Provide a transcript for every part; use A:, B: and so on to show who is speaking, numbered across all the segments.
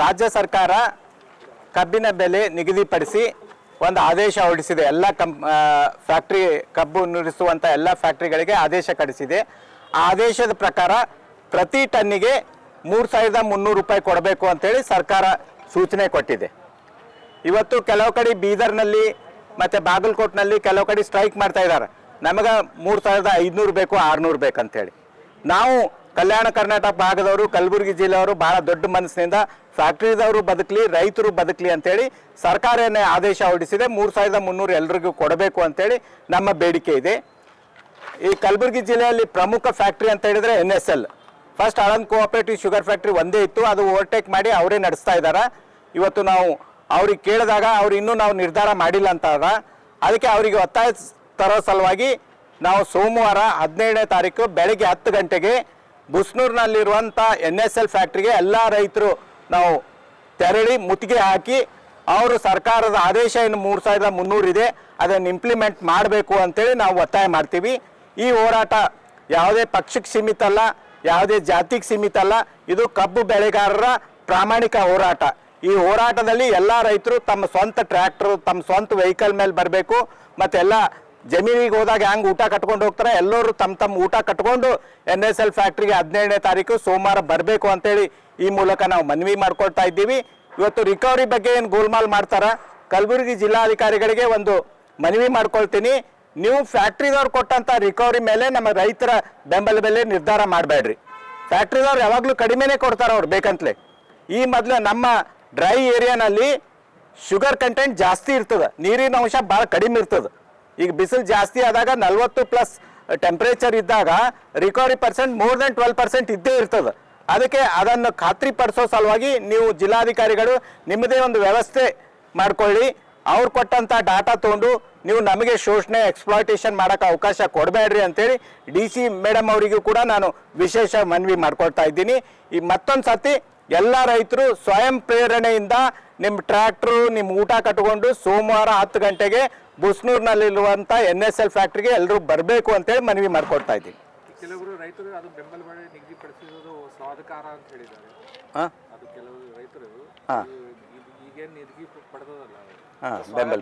A: ರಾಜ್ಯ ಸರ್ಕಾರ ಕಬ್ಬಿನ ಬೆಲೆ ನಿಗದಿಪಡಿಸಿ ಒಂದು ಆದೇಶ ಹೊರಡಿಸಿದೆ. ಎಲ್ಲ ಕಂಪ್ ಫ್ಯಾಕ್ಟ್ರಿ ಕಬ್ಬು ನುರಿಸುವಂಥ ಎಲ್ಲ ಫ್ಯಾಕ್ಟ್ರಿಗಳಿಗೆ ಆದೇಶ ಕಡಿಸಿದೆ ಆ ಆದೇಶದ ಪ್ರಕಾರ ಪ್ರತಿ ಟನ್ನಿಗೆ ಮೂರು ಸಾವಿರದ ಮುನ್ನೂರು ರೂಪಾಯಿ ಕೊಡಬೇಕು ಅಂತೇಳಿ ಸರ್ಕಾರ ಸೂಚನೆ ಕೊಟ್ಟಿದೆ. ಇವತ್ತು ಕೆಲವು ಕಡೆ ಬೀದರ್ನಲ್ಲಿ ಮತ್ತು ಬಾಗಲಕೋಟ್ನಲ್ಲಿ ಕೆಲವು ಕಡೆ ಸ್ಟ್ರೈಕ್ ಮಾಡ್ತಾ ಇದ್ದಾರೆ. ನಮಗೆ ಮೂರು ಸಾವಿರದ ಐದುನೂರು ಬೇಕು, ಆರುನೂರು ಬೇಕಂತೇಳಿ ನಾವು ಕಲ್ಯಾಣ ಕರ್ನಾಟಕ ಭಾಗದವರು, ಕಲಬುರಗಿ ಜಿಲ್ಲೆಯವರು ಬಹಳ ದೊಡ್ಡ ಮನಸ್ಸಿನಿಂದ ಫ್ಯಾಕ್ಟ್ರಿದವರು ಬದುಕಲಿ, ರೈತರು ಬದುಕಲಿ ಅಂತೇಳಿ ಸರ್ಕಾರನೇ ಆದೇಶ ಹೊರಡಿಸಿದೆ. ಮೂರು ಸಾವಿರದ ಮುನ್ನೂರು ಎಲ್ರಿಗೂ ಕೊಡಬೇಕು ಅಂತೇಳಿ ನಮ್ಮ ಬೇಡಿಕೆ ಇದೆ. ಈ ಕಲಬುರಗಿ ಜಿಲ್ಲೆಯಲ್ಲಿ ಪ್ರಮುಖ ಫ್ಯಾಕ್ಟ್ರಿ ಅಂತ ಹೇಳಿದ್ರೆ N S L first Aland cooperative sugar factory ಒಂದೇ ಇತ್ತು. ಅದು ಓವರ್ಟೇಕ್ ಮಾಡಿ ಅವರೇ ನಡೆಸ್ತಾ ಇದ್ದಾರೆ ಇವತ್ತು ನಾವು ಅವ್ರಿಗೆ ಕೇಳಿದಾಗ ಅವ್ರು ಇನ್ನೂ ನಾವು ನಿರ್ಧಾರ ಮಾಡಿಲ್ಲ ಅಂತ ಅದ. ಅದಕ್ಕೆ ಅವರಿಗೆ ಒತ್ತಾಯ ತರೋ ಸಲುವಾಗಿ ನಾವು ಸೋಮವಾರ ಹದಿನೇಳನೇ ತಾರೀಕು ಬೆಳಗ್ಗೆ ಹತ್ತು ಗಂಟೆಗೆ ಬುಸ್ನೂರಿನಲ್ಲಿರುವಂಥ ಎನ್ ಎಸ್ ಎಲ್ ಫ್ಯಾಕ್ಟ್ರಿಗೆ ಎಲ್ಲ ರೈತರು ನಾವು ತೆರಳಿ ಮುತ್ತಿಗೆ ಹಾಕಿ ಅವರು ಸರ್ಕಾರದ ಆದೇಶ ಏನು ಮೂರು ಸಾವಿರದ ಮುನ್ನೂರಿದೆ ಅದನ್ನು ಇಂಪ್ಲಿಮೆಂಟ್ ಮಾಡಬೇಕು ಅಂತೇಳಿ ನಾವು ಒತ್ತಾಯ ಮಾಡ್ತೀವಿ. ಈ ಹೋರಾಟ ಯಾವುದೇ ಪಕ್ಷಕ್ಕೆ ಸೀಮಿತ ಅಲ್ಲ, ಯಾವುದೇ ಜಾತಿಗೆ ಸೀಮಿತ ಅಲ್ಲ, ಇದು ಕಬ್ಬು ಬೆಳೆಗಾರರ ಪ್ರಾಮಾಣಿಕ ಹೋರಾಟ. ಈ ಹೋರಾಟದಲ್ಲಿ ಎಲ್ಲ ರೈತರು ತಮ್ಮ ಸ್ವಂತ ಟ್ರ್ಯಾಕ್ಟರ್ ತಮ್ಮ ಸ್ವಂತ ವೆಹಿಕಲ್ ಮೇಲೆ ಬರಬೇಕು, ಮತ್ತೆಲ್ಲ ಜಮೀನಿಗೆ ಹೋದಾಗ ಹೆಂಗೆ ಊಟ ಕಟ್ಕೊಂಡು ಹೋಗ್ತಾರೆ? ಎಲ್ಲರೂ ತಮ್ಮ ತಮ್ಮ ಊಟ ಕಟ್ಕೊಂಡು ಎನ್ ಎಸ್ ಎಲ್ ಫ್ಯಾಕ್ಟ್ರಿಗೆ ಹದಿನೇಳನೇ ತಾರೀಕು ಸೋಮವಾರ ಬರಬೇಕು ಅಂತೇಳಿ ಈ ಮೂಲಕ ನಾವು ಮನವಿ ಮಾಡ್ಕೊಳ್ತಾ ಇದ್ದೀವಿ. ಇವತ್ತು ರಿಕವರಿ ಬಗ್ಗೆ ಏನು ಗೋಲ್ಮಾಲ್ ಮಾಡ್ತಾರ? ಕಲಬುರಗಿ ಜಿಲ್ಲಾಧಿಕಾರಿಗಳಿಗೆ ಒಂದು ಮನವಿ ಮಾಡ್ಕೊಳ್ತೀನಿ. ನೀವು ಫ್ಯಾಕ್ಟ್ರಿದವ್ರು ಕೊಟ್ಟಂತ ರಿಕವರಿ ಮೇಲೆ ನಮ್ಮ ರೈತರ ಬೆಂಬಲ ಬೆಲೆ ನಿರ್ಧಾರ ಮಾಡಬೇಡ್ರಿ. ಫ್ಯಾಕ್ಟ್ರಿದವ್ರು ಯಾವಾಗಲೂ ಕಡಿಮೆನೇ ಕೊಡ್ತಾರೆ ಅವ್ರು ಬೇಕಂತಲೇ. ಈ ಮೊದಲು ನಮ್ಮ ಡ್ರೈ ಏರಿಯಾನಲ್ಲಿ ಶುಗರ್ ಕಂಟೆಂಟ್ ಜಾಸ್ತಿ ಇರ್ತದೆ. ನೀರಿನ ಅಂಶ ಭಾಳ ಕಡಿಮೆ ಇರ್ತದೆ. ಈಗ ಬಿಸಿಲು ಜಾಸ್ತಿ ಆದಾಗ ನಲ್ವತ್ತು ಪ್ಲಸ್ ಟೆಂಪ್ರೇಚರ್ ಇದ್ದಾಗ recovery percent more than twelve percent ಇದ್ದೇ ಇರ್ತದೆ. ಅದಕ್ಕೆ ಅದನ್ನು ಖಾತ್ರಿಪಡಿಸೋ ಸಲುವಾಗಿ ನೀವು ಜಿಲ್ಲಾಧಿಕಾರಿಗಳು ನಿಮ್ಮದೇ ಒಂದು ವ್ಯವಸ್ಥೆ ಮಾಡ್ಕೊಳ್ಳಿ. ಅವ್ರು ಕೊಟ್ಟಂಥ ಡಾಟಾ ತೊಗೊಂಡು ನೀವು ನಮಗೆ ಶೋಷಣೆ ಎಕ್ಸ್ಪ್ಲಾಯ್ಟೇಷನ್ ಮಾಡೋಕೆ ಅವಕಾಶ ಕೊಡಬೇಡ್ರಿ ಅಂತೇಳಿ ಡಿ ಸಿ ಮೇಡಮ್ ಅವರಿಗೂ ಕೂಡ ನಾನು ವಿಶೇಷ ಮನವಿ ಮಾಡ್ಕೊಳ್ತಾ ಇದ್ದೀನಿ. ಈ ಮತ್ತೊಂದು ಸತಿ ಎಲ್ಲ ರೈತರು ಸ್ವಯಂ ಪ್ರೇರಣೆಯಿಂದ ನಿಮ್ಮ ಟ್ರ್ಯಾಕ್ಟ್ರು ನಿಮ್ಮ ಊಟ ಕಟ್ಕೊಂಡು ಸೋಮವಾರ ಹತ್ತು ಗಂಟೆಗೆ ಬುಸ್ನೂರ್ನಲ್ಲಿರುವಂಥ ಎನ್ ಎಸ್ ಎಲ್ ಫ್ಯಾಕ್ಟ್ರಿಗೆ ಎಲ್ಲರೂ ಬರಬೇಕು ಅಂತೇಳಿ ಮನವಿ ಮಾಡಿಕೊಡ್ತಾ ಇದ್ದೀನಿ.
B: ಕೆಲವರು ರೈತರು ಅದು ಬೆಂಬಲ ಬೆಲೆ ನಿಗದಿಪಡಿಸಿರೋದು ಸ್ವಾಧಿಕಾರ ಅಂತ ಹೇಳಿದ್ದಾರೆ.
A: ಹಾಂ?
B: ಅದು ಕೆಲವು ರೈತರು. ಈಗೇನು
A: ಬೆಂಬಲ.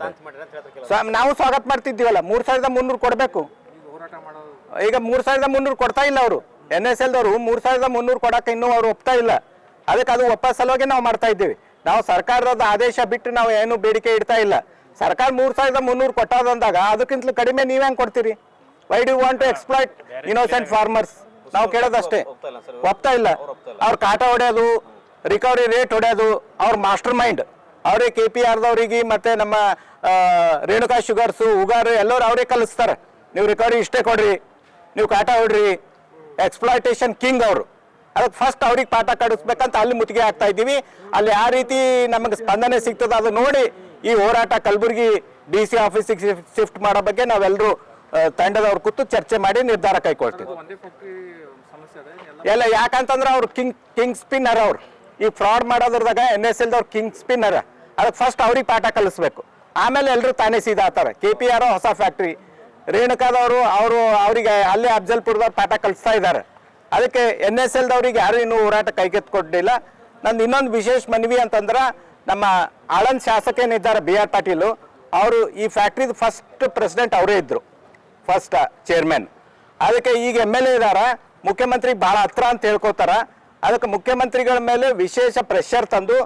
A: ನಾವು ಸ್ವಾಗತ ಮಾಡ್ತಿದ್ದೀವಲ್ಲ ಮೂರು ಸಾವಿರದ ಮುನ್ನೂರು ಕೊಡಬೇಕು.
B: ಈಗ ಹೋರಾಟ ಮಾಡೋದು.
A: ಈಗ ಮೂರು ಸಾವಿರದ ಮುನ್ನೂರು ಕೊಡ್ತಾ ಇಲ್ಲ ಅವರು. ಎನ್ ಎಸ್ ಎಲ್ದವರು ಮೂರು ಸಾವಿರದ ಮುನ್ನೂರು ಕೊಡಕ್ಕೆ ಇನ್ನೂ ಅವ್ರು ಒಪ್ತಾ ಇಲ್ಲ. ಅದಕ್ಕೆ ಅದು ಒಪ್ಪ ಸಲುವಾಗಿ ನಾವು ಮಾಡ್ತಾ ಇದ್ದೀವಿ. ನಾವು ಸರ್ಕಾರದ ಆದೇಶ ಬಿಟ್ಟು ನಾವು ಏನು ಬೇಡಿಕೆ ಇಡ್ತಾ ಇಲ್ಲ. ಸರ್ಕಾರ ಮೂರು ಸಾವಿರದ ಮುನ್ನೂರು ಕೊಟ್ಟದಂದಾಗ ಅದಕ್ಕಿಂತಲೂ ಕಡಿಮೆ ನೀವ್ ಹೆಂಗ್ ಕೊಡ್ತೀರಿ? Why do want to exploit innocent farmers ನಾವು ಕೇಳೋದಷ್ಟೇ. ಒಪ್ತಾ ಇಲ್ಲ. ಅವ್ರ ಕಾಟ ಹೊಡೆಯೋದು ರಿಕವರಿ ರೇಟ್ ಹೊಡೆಯೋದು, ಅವ್ರ ಮಾಸ್ಟರ್ ಮೈಂಡ್ ಅವರೇ ಕೆ ಪಿ ಆರ್ದವ್ರಿಗೆ ಮತ್ತೆ ನಮ್ಮ ರೇಣುಕಾ ಶುಗರ್ಸು, ಉಗಾರು ಎಲ್ಲರೂ ಅವರೇ ಕಲಿಸ್ತಾರೆ. ನೀವು ರಿಕವರಿ ಇಷ್ಟೇ ಕೊಡ್ರಿ. ನೀವು ಕಾಟ ಹೊಡ್ರಿ. ಎಕ್ಸ್ಪ್ಲಾಯ್ಟೇಷನ್ ಕಿಂಗ್ ಅವರು. ಅದಕ್ಕೆ ಫಸ್ಟ್ ಅವ್ರಿಗೆ ಪಾಠ ಕಡಿಸ್ಬೇಕಂತ ಅಲ್ಲಿ ಮುತ್ತಿಗೆ ಹಾಕ್ತಾ ಇದ್ದೀವಿ. ಅಲ್ಲಿ ಯಾವ ರೀತಿ ನಮಗೆ ಸ್ಪಂದನೆ ಸಿಗ್ತದೆ. ಅದು ನೋಡಿ ಈ ಹೋರಾಟ ಕಲಬುರಗಿ ಡಿ ಸಿ ಆಫೀಸಿಗೆ ಶಿಫ್ಟ್ ಮಾಡೋ ಬಗ್ಗೆ ನಾವೆಲ್ಲರೂ ತಂಡದವ್ರು ಕೂತು ಚರ್ಚೆ ಮಾಡಿ ನಿರ್ಧಾರ
B: ಕೈಕೊಳ್ತೀವಿ ಎಲ್ಲ?
A: ಯಾಕಂತಂದ್ರೆ ಅವ್ರು ಕಿಂಗ್ ಕಿಂಗ್ ಸ್ಪಿನ್ನರ್ ಅವ್ರು. ಈ ಫ್ರಾಡ್ ಮಾಡೋದ್ರದಾಗ ಎನ್ ಎಸ್ ಎಲ್ದವ್ರು ಕಿಂಗ್ ಸ್ಪಿನ್ನರ್ ಅದಕ್ಕೆ ಫಸ್ಟ್ ಅವ್ರಿಗೆ ಪಾಠ ಕಲಿಸ್ಬೇಕು. ಆಮೇಲೆ ಎಲ್ಲರೂ ತಾನೇ ಸೀದಾ ಆತಾರೆ ಕೆ ಪಿ ಆರ್ ಹೊಸ ಫ್ಯಾಕ್ಟ್ರಿ ರೇಣುಕಾದವರು ಅವರು ಅವರಿಗೆ ಅಲ್ಲೇ ಅಫ್ಜಲ್ಪುರದವ್ರು ಪಾಠ ಕಲಿಸ್ತಾ ಇದ್ದಾರೆ. ಅದಕ್ಕೆ ಎನ್ ಎಸ್ ಎಲ್ದವ್ರಿಗೆ ಯಾರು ಇನ್ನೂ ಹೋರಾಟ ಕೈಗೆತ್ಕೊಟ್ಟಿಲ್ಲ ನಂದು ಇನ್ನೊಂದು ವಿಶೇಷ ಮನವಿ ಅಂತಂದ್ರೆ, ನಮ್ಮ ಆಳಂದ್ ಶಾಸಕೇನಿದ್ದಾರೆ ಬಿ ಆರ್ ಪಾಟೀಲು, ಅವರು ಈ ಫ್ಯಾಕ್ಟ್ರಿದು ಫಸ್ಟ್ ಪ್ರೆಸಿಡೆಂಟ್ ಅವರೇ ಇದ್ದರು ಫಸ್ಟ್ ಚೇರ್ಮನ್ ಅದಕ್ಕೆ ಈಗ ಎಂ ಎಲ್ ಎ ಇದ್ದಾರೆ ಮುಖ್ಯಮಂತ್ರಿ ಬಹಳ ಹತ್ರ ಅಂತ ಹೇಳ್ಕೊತಾರ. ಅದಕ್ಕೆ ಮುಖ್ಯಮಂತ್ರಿಗಳ ಮೇಲೆ ವಿಶೇಷ ಪ್ರೆಷರ್ ತಂದು,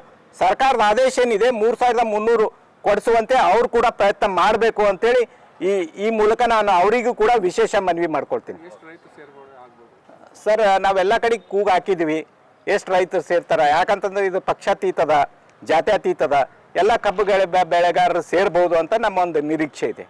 A: ಸರ್ಕಾರದ ಆದೇಶ ಏನಿದೆ, ಮೂರು ಸಾವಿರದ ಮುನ್ನೂರು ಕೊಡಿಸುವಂತೆ ಅವ್ರು ಕೂಡ ಪ್ರಯತ್ನ ಮಾಡಬೇಕು ಅಂತೇಳಿ ಈ ಈ ಮೂಲಕ ನಾನು ಅವರಿಗೂ ಕೂಡ ವಿಶೇಷ ಮನವಿ ಮಾಡ್ಕೊಳ್ತೀನಿ
B: ಎಷ್ಟು ರೈತರು ಸೇರ್ಬೋದು ಆಗ್ಬೋದು
A: ಸರ್, ನಾವೆಲ್ಲ ಕಡೆ ಕೂಗು ಹಾಕಿದ್ವಿ. ಎಷ್ಟು ರೈತರು ಸೇರ್ತಾರೆ? ಯಾಕಂತಂದ್ರೆ ಇದು ಪಕ್ಷಾತೀತದ ಜಾತ್ಯತೀತದ ಎಲ್ಲ ಕಬ್ಬುಗಳ ಬೆಳೆಗಾರರು ಸೇರ್ಬೋದು ಅಂತ ನಮ್ಮ ಒಂದು ನಿರೀಕ್ಷೆ ಇದೆ.